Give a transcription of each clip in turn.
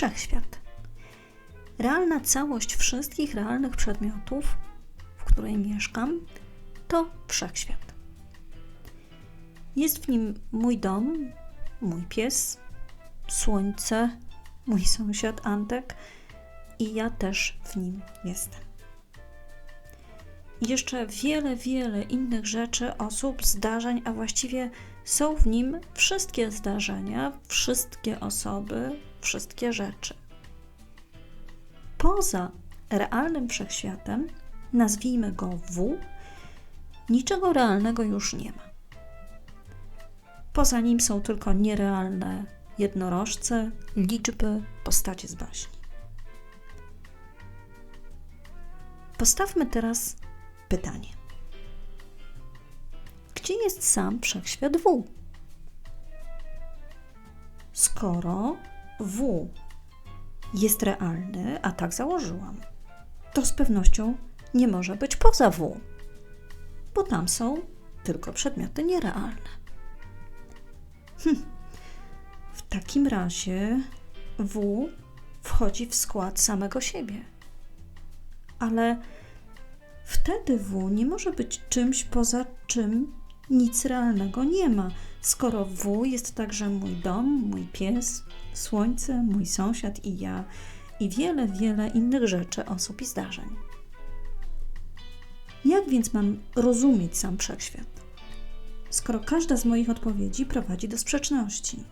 wszechświat. Realna całość wszystkich realnych przedmiotów, w której mieszkam, to wszechświat. Jest w nim mój dom, mój pies, słońce, mój sąsiad Antek i ja też w nim jestem. I jeszcze wiele, wiele innych rzeczy, osób, zdarzeń, a właściwie są w nim wszystkie zdarzenia, wszystkie osoby, wszystkie rzeczy. Poza realnym wszechświatem, nazwijmy go W, niczego realnego już nie ma. Poza nim są tylko nierealne jednorożce, liczby, postacie z baśni. Postawmy teraz pytanie. Gdzie jest sam wszechświat W? Skoro W jest realny, a tak założyłam, to z pewnością nie może być poza W, bo tam są tylko przedmioty nierealne. Hm. W takim razie W wchodzi w skład samego siebie. Ale wtedy W nie może być czymś poza czym nic realnego nie ma, skoro W jest także mój dom, mój pies, słońce, mój sąsiad i ja, i wiele, wiele innych rzeczy, osób i zdarzeń. Jak więc mam rozumieć sam wszechświat? skoro każda z moich odpowiedzi prowadzi do sprzeczności?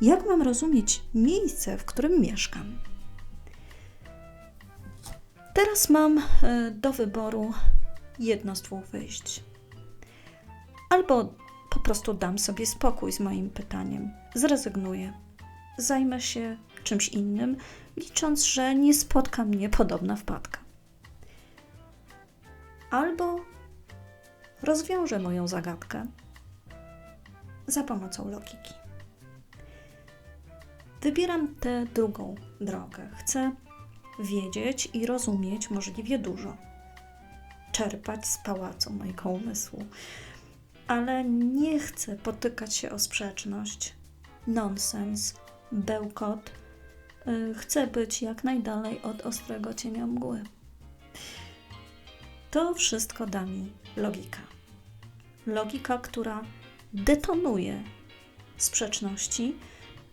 Jak mam rozumieć miejsce, w którym mieszkam? Teraz mam e, do wyboru jedno z dwóch wyjść. Albo po prostu dam sobie spokój z moim pytaniem, zrezygnuję, zajmę się czymś innym, licząc, że nie spotka mnie podobna wpadka. Albo rozwiążę moją zagadkę za pomocą logiki. Wybieram tę drugą drogę. Chcę wiedzieć i rozumieć możliwie dużo, czerpać z pałacu mojego umysłu, ale nie chcę potykać się o sprzeczność, nonsens, bełkot. Y, chcę być jak najdalej od ostrego cienia mgły. To wszystko da mi logika. Logika, która detonuje sprzeczności,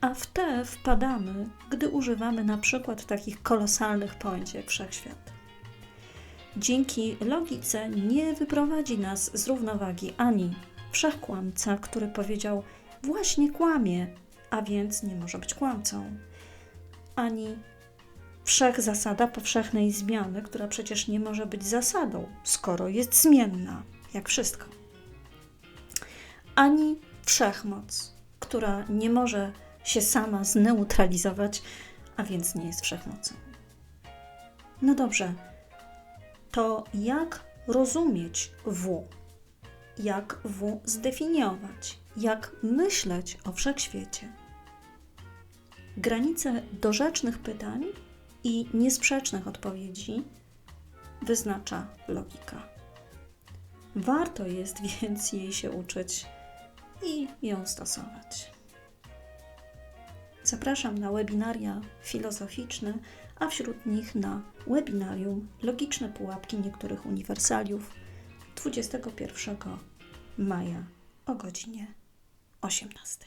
a w te wpadamy, gdy używamy na przykład takich kolosalnych pojęć jak wszechświat. Dzięki logice nie wyprowadzi nas z równowagi ani wszechkłamca, który powiedział właśnie kłamie, a więc nie może być kłamcą, ani wszech zasada powszechnej zmiany, która przecież nie może być zasadą, skoro jest zmienna, jak wszystko. Ani wszechmoc, która nie może się sama zneutralizować, a więc nie jest wszechmocą. No dobrze, to jak rozumieć W? Jak W zdefiniować? Jak myśleć o wszechświecie? Granice dorzecznych pytań i niesprzecznych odpowiedzi wyznacza logika. Warto jest więc jej się uczyć i ją stosować. Zapraszam na webinaria filozoficzne, a wśród nich na webinarium Logiczne pułapki niektórych uniwersaliów 21 maja o godzinie 18.